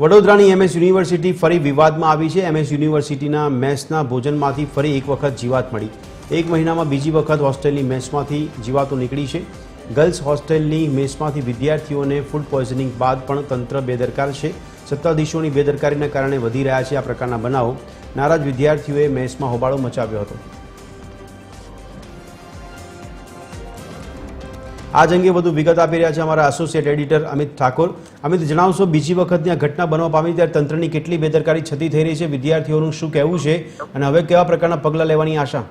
વડોદરાની MS university ફરી વિવાદમાં આવી છે. એમએસ યુનિવર્સિટીના મેસના ભોજનમાંથી ફરી એક વખત જીવાત મળી. એક મહિનામાં બીજી વખત હોસ્ટેલની મેસમાંથી જીવાતો નીકળી છે. ગર્લ્સ હોસ્ટેલની મેસમાંથી વિદ્યાર્થીઓને ફૂડ પોઈઝનિંગ બાદ પણ તંત્ર બેદરકાર છે. સત્તાધીશોની બેદરકારીના કારણે વધી રહ્યા છે આ પ્રકારના બનાવો. નારાજ વિદ્યાર્થીઓએ મેસમાં હોબાળો મચાવ્યો હતો. આજ અંગે વધુ વિગત આપી રહ્યા છે અમારા એસોસિએટ એડિટર અમિત ઠાકોર. અમિત, જણાવશો, બીજી વખતની આ ઘટના બનવા પામી ત્યારે તંત્રની કેટલી બેદરકારી છતી થઈ રહી છે? વિદ્યાર્થીઓનું શું કહેવું છે? અને હવે કેવા પ્રકારના પગલાં લેવાની આશા?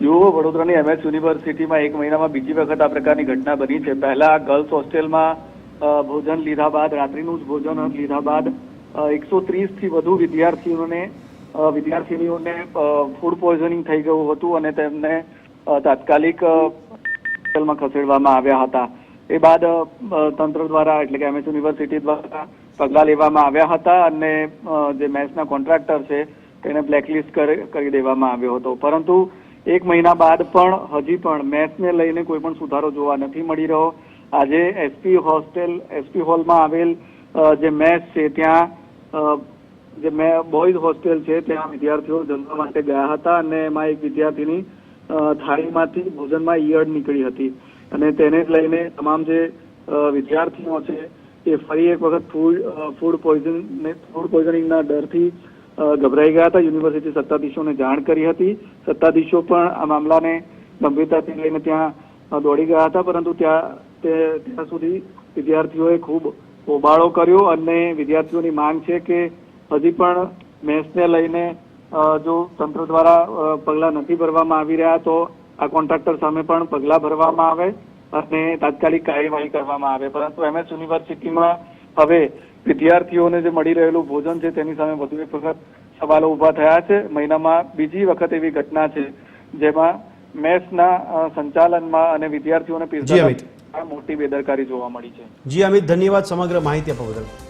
જુઓ, વડોદરાની એમએસ યુનિવર્સિટીમાં એક મહિનામાં બીજી વખત આ પ્રકારની ઘટના બની છે. પહેલા ગર્લ્સ હોસ્ટેલમાં ભોજન લીધા બાદ, રાત્રિનું જ ભોજન લીધા બાદ એકસો થી વધુ વિદ્યાર્થીઓને વિદ્યાર્થીનીઓને ફૂડ પોઈઝનિંગ થઈ ગયું હતું અને તેમને તાત્કાલિક અ, ખસેડવામાં આવ્યા હતા. એ બાદ તંત્ર દ્વારા એટલે કે એમએસ યુનિવર્સિટી દ્વારા પગલાં લેવામાં આવ્યા હતા અને જે મેચના કોન્ટ્રાક્ટર છે તેને બ્લેકલિસ્ટ કરી દેવામાં આવ્યો હતો. પરંતુ એક મહિના બાદ પણ હજી પણ મેથ્સને લઈને કોઈ પણ સુધારો જોવા નથી મળી રહ્યો. આજે એસપી હોસ્ટેલ એસપી હોલમાં આવેલ જે મેચ છે ત્યાં જે મે બોયઝ હોસ્ટેલ છે ત્યાં વિદ્યાર્થીઓ જમવા માટે ગયા હતા અને એમાં એક વિદ્યાર્થીની થાળીમાંથી ભોજનમાં ઈયળ નીકળી હતી. અને તેને લઈને તમામ જે વિદ્યાર્થીઓ છે, એ ફરી એક વખત ફૂડ ફૂડ પોઈઝન ફૂડ પોઈઝનિંગના ડરથી ગભરાઈ ગયા હતા. યુનિવર્સિટી સત્તાધીશોને જાણ કરી હતી. સત્તાધીશો પણ આ મામલાને ગંભીરતાથી લઈને ત્યાં દોડી ગયા હતા. પરંતુ ત્યાં, તે, ત્યાં સુધી વિદ્યાર્થીઓએ ખૂબ હોબાળો કર્યો અને વિદ્યાર્થીઓની માંગ છે કે હજી પણ મેથ્સને લઈને જો તંત્ર દ્વારા પગલાં નથી ભરવામાં આવી રહ્યા તો આ કોન્ટ્રાક્ટર સામે પણ પગલાં ભરવામાં આવે અને તાત્કાલિક કાર્યવાહી કરવામાં આવે. પરંતુ એમએસ યુનિવર્સિટીમાં હવે વિદ્યાર્થીઓને જે મળી રહેલું ભોજન છે તેની સામે વધુ એક વખત સવાલો ઊભા થયા છે. મહિનામાં બીજી વખત એવી ઘટના છે જેમાં મેસના સંચાલનમાં અને વિદ્યાર્થીઓને પીરસાતા મોટી બેદરકારી જોવા મળી છે. જી અમિત ધન્યવાદ સમગ્ર માહિતી આપવા બદલ.